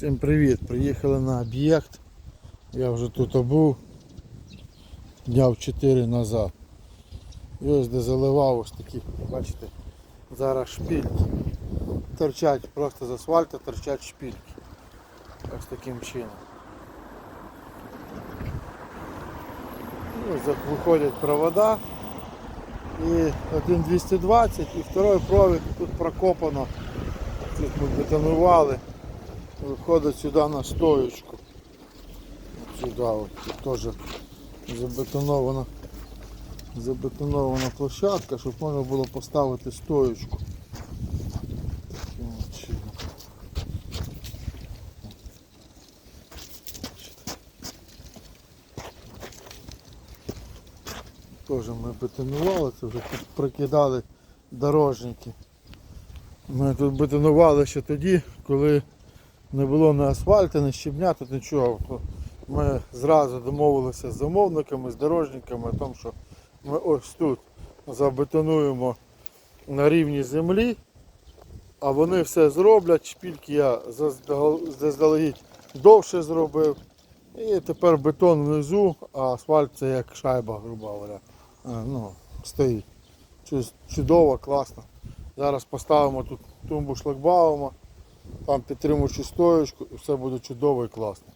Всім привіт! Приїхали на об'єкт. Я вже тут був днів 4 назад. І ось де заливав ось такі, бачите, зараз шпильки. Торчать просто з асфальту торчать шпильки. Ось таким чином. Ось виходять провода. І один 220 і второй провід тут прокопано. Тут ми бетонували. Виходить сюди на стоечку. Сюди тут теж забетонована, забетонована площадка, щоб можна було поставити стоечку. Таким. Теж ми бетонували, це вже тут прокидали дорожники. Ми тут бетонували ще тоді, коли не було ні асфальту, ні щебня, тут нічого. Ми зразу домовилися з замовниками, з дорожниками, тому, що ми ось тут забетонуємо на рівні землі, а вони все зроблять. Шпільки я заздалегідь довше зробив. І тепер бетон внизу, а асфальт це як шайба, грубо говоря. Ну, стоїть. Чудово, класно. Зараз поставимо тут тумбу шлагбаума, там підтримуючи стоєчку і все буде чудово і класно.